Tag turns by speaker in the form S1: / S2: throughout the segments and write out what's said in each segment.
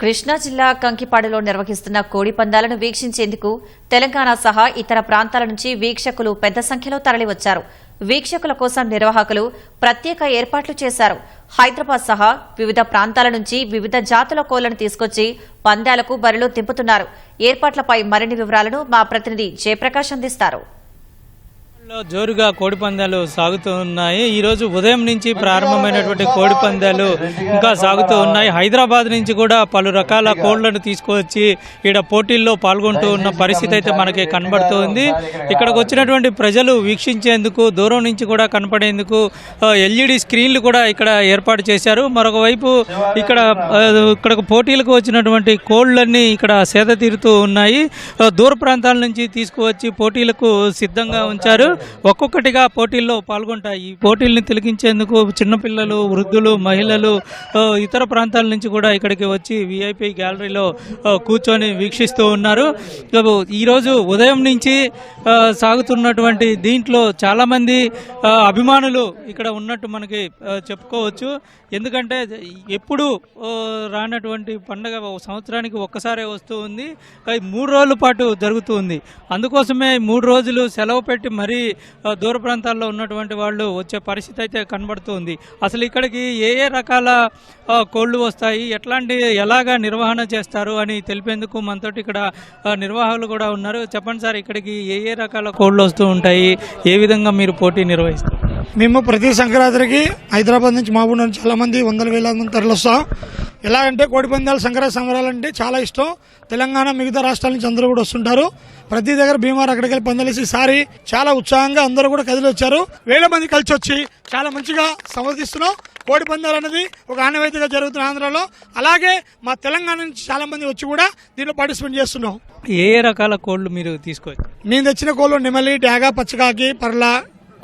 S1: కృష్ణా జిల్లా కంకిపాడులో నిర్వహిస్తున్న కోడి పందాలను వీక్షించేందుకు తెలంగాణ సహా ఇతర ప్రాంతాల నుంచి వీక్షకులు పెద్ద సంఖ్యలో తరలివచ్చారు. వీక్షకుల కోసం నిర్వాహకులు ప్రత్యేక ఏర్పాట్లు చేశారు. హైదరాబాద్ సహా వివిధ ప్రాంతాల నుంచి వివిధ జాతుల కోళ్ళను తీసుకొచ్చి పందాలకు బరిలో దింపుతున్నారు. ఏర్పాట్లపై మరిన్ని వివరాలను మా ప్రతినిధి జయప్రకాష్ అందిస్తారు.
S2: జోరుగా కోడి పందాలు సాగుతూ ఉన్నాయి. ఈ రోజు ఉదయం నుంచి ప్రారంభమైనటువంటి కోడి పందాలు ఇంకా సాగుతూ ఉన్నాయి. హైదరాబాద్ నుంచి కూడా పలు రకాల కోళ్ళను తీసుకువచ్చి ఇక్కడ పోటీల్లో పాల్గొంటూ ఉన్న పరిస్థితి అయితే మనకి కనబడుతుంది. ఇక్కడికి వచ్చినటువంటి ప్రజలు వీక్షించేందుకు దూరం నుంచి కూడా కనపడేందుకు ఎల్ఈడి స్క్రీన్లు కూడా ఇక్కడ ఏర్పాటు చేశారు. మరొక వైపు ఇక్కడ ఇక్కడకు పోటీలకు వచ్చినటువంటి కోళ్ళన్నీ ఇక్కడ సేద తీరుతూ ఉన్నాయి. దూర ప్రాంతాల నుంచి తీసుకువచ్చి పోటీలకు సిద్ధంగా ఉంచారు. ఒక్కొక్కటిగా పోటీల్లో పాల్గొంటాయి. ఈ పోటీల్ని తిలకించేందుకు చిన్నపిల్లలు వృద్ధులు మహిళలు ఇతర ప్రాంతాల నుంచి కూడా ఇక్కడికి వచ్చి విఐపి గ్యాలరీలో కూర్చొని వీక్షిస్తూ ఉన్నారు. ఈరోజు ఉదయం నుంచి సాగుతున్నటువంటి దీంట్లో చాలామంది అభిమానులు ఇక్కడ ఉన్నట్టు మనకి చెప్పుకోవచ్చు. ఎందుకంటే ఎప్పుడు రానటువంటి పండగ ఒక సంవత్సరానికి ఒక్కసారే వస్తూ ఉంది. మూడు రోజుల పాటు జరుగుతూ ఉంది. అందుకోసమే మూడు రోజులు సెలవు పెట్టి మరీ దూర ప్రాంతాల్లో ఉన్నటువంటి వాళ్ళు వచ్చే పరిస్థితి అయితే కనబడుతుంది. అసలు ఇక్కడికి ఏ ఏ రకాల కోళ్ళు కోళ్ళు వస్తాయి? ఎట్లాంటి ఎలాగా నిర్వహణ చేస్తారు అని తెలిపేందుకు మనతోటి ఇక్కడ నిర్వాహకులు కూడా ఉన్నారు. చెప్పండి సార్ ఇక్కడికి ఏ ఏ రకాల కోళ్ళు వస్తూ ఉంటాయి? ఏ విధంగా మీరు పోటీ నిర్వహిస్తారు?
S3: మేము ప్రతి సంక్రాంతికి హైదరాబాద్ నుంచి మహబూబ్ నుంచి చాలా మంది వందల వేల మంది తరలిస్తాం. ఎలాగంటే కోడి పందాలు సంక్రాంతి సంబరాలు అంటే చాలా ఇష్టం. తెలంగాణ మిగతా రాష్ట్రాల నుంచి అందరూ కూడా వస్తుంటారు. ప్రతి దగ్గర భీమార్ అక్కడికి వెళ్ళి పందాలేసి ఈసారి చాలా ఉత్సాహంగా అందరూ కూడా కదిలి వచ్చారు. వేల మంది కలిసి వచ్చి చాలా మంచిగా సమర్థిస్తున్నాం కోడి పందాలు అనేది ఒక ఆనవాయితీగా జరుగుతున్న ఆంధ్రాలో. అలాగే మా తెలంగాణ నుంచి చాలా మంది వచ్చి కూడా దీంట్లో పార్టిసిపేట్ చేస్తున్నాం.
S2: ఏ రకాల కోళ్ళు మీరు తీసుకోవచ్చు?
S3: మేము తెచ్చిన కోళ్ళు నెమలి డ్యాగా పచ్చకాకి పర్ల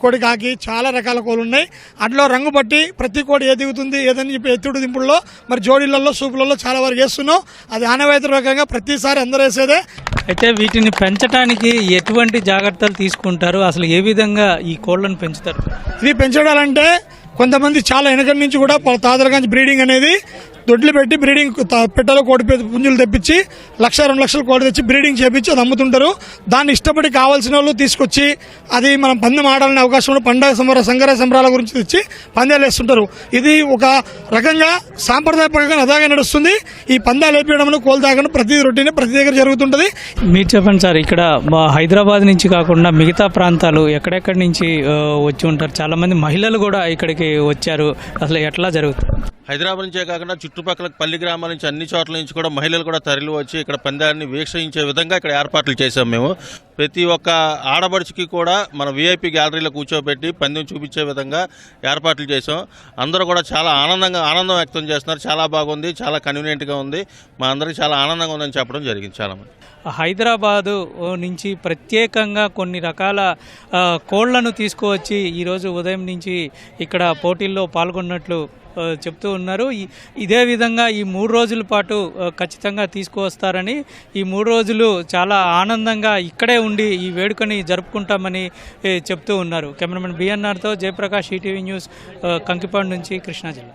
S3: కోడి కాకి చాలా రకాల కోళ్ళు ఉన్నాయి. అట్లా రంగు బట్టి ప్రతి కోడి ఏ దిగుతుంది ఏదని చెప్పి ఎత్తుడు దింపుల్లో మరి జోడీలలో సూపులలో చాలా వరకు వేస్తున్నాం. అది ఆనవాయితీ రకంగా ప్రతిసారి అందరూ వేసేదే.
S2: అయితే వీటిని పెంచడానికి ఎటువంటి జాగ్రత్తలు తీసుకుంటారు? అసలు ఏ విధంగా ఈ కోళ్ళను పెంచుతారు?
S3: ఇది పెంచడాలంటే కొంతమంది చాలా వెనకటి నుంచి కూడా తాతల బ్రీడింగ్ అనేది దొడ్లు పెట్టి బ్రీడింగ్ పెట్టలో పెట్టెలో కోడి పుంజులు తెప్పించి లక్ష రెండు లక్షలు కోడి తెచ్చి బ్రీడింగ్ చేపించి అది అమ్ముతుంటారు. దాన్ని ఇష్టపడి కావాల్సిన వాళ్ళు తీసుకొచ్చి అది మనం పందెం ఆడాలనే అవకాశం పండగ సంబర సంగర సంబరాల గురించి తెచ్చి పందాలు వేస్తుంటారు. ఇది ఒక రకంగా సాంప్రదాయపరంగా అదాగా నడుస్తుంది. ఈ పందాలు వేపించడంలో కోల్ తాగడం ప్రతి రొటీన్ ప్రతి దగ్గర జరుగుతుంటుంది.
S2: మీరు చెప్పండి సార్ ఇక్కడ హైదరాబాద్ నుంచి కాకుండా మిగతా ప్రాంతాలు ఎక్కడెక్కడి నుంచి వచ్చి ఉంటారు? చాలా మంది మహిళలు కూడా ఇక్కడికి వచ్చారు. అసలు ఎట్లా జరుగుతుంది?
S4: హైదరాబాద్ నుంచే కాకుండా చుట్టుపక్కల పల్లి గ్రామాల నుంచి అన్ని చోట్ల నుంచి కూడా మహిళలు కూడా తరలి వచ్చి ఇక్కడ పందాన్ని వీక్షించే విధంగా ఇక్కడ ఏర్పాట్లు చేశాం మేము. ప్రతి ఒక్క ఆడబడుచుకి కూడా మన వీఐపీ గ్యాలరీలో కూర్చోబెట్టి పందెం చూపించే విధంగా ఏర్పాట్లు చేశాం. అందరూ కూడా చాలా ఆనందంగా ఆనందం వ్యక్తం చేస్తున్నారు. చాలా బాగుంది చాలా కన్వీనియంట్గా ఉంది. మా అందరికీ చాలా ఆనందంగా ఉందని చెప్పడం జరిగింది చాలామంది
S2: హైదరాబాదు నుంచి ప్రత్యేకంగా కొన్ని రకాల కోళ్ళను తీసుకువచ్చి ఈరోజు ఉదయం నుంచి ఇక్కడ పోటీల్లో పాల్గొన్నట్లు చెప్తూ ఉన్నారు. ఇదే విధంగా ఈ మూడు రోజుల పాటు ఖచ్చితంగా తీసుకువస్తారని ఈ మూడు రోజులు చాలా ఆనందంగా ఇక్కడే ఉండి ఈ వేడుకని జరుపుకుంటామని చెప్తూ ఉన్నారు. కెమెరామెన్ బిఎన్ఆర్తో జయప్రకాష్ ఈటీవీ న్యూస్ కంకిపాడు నుంచి కృష్ణా జిల్లా.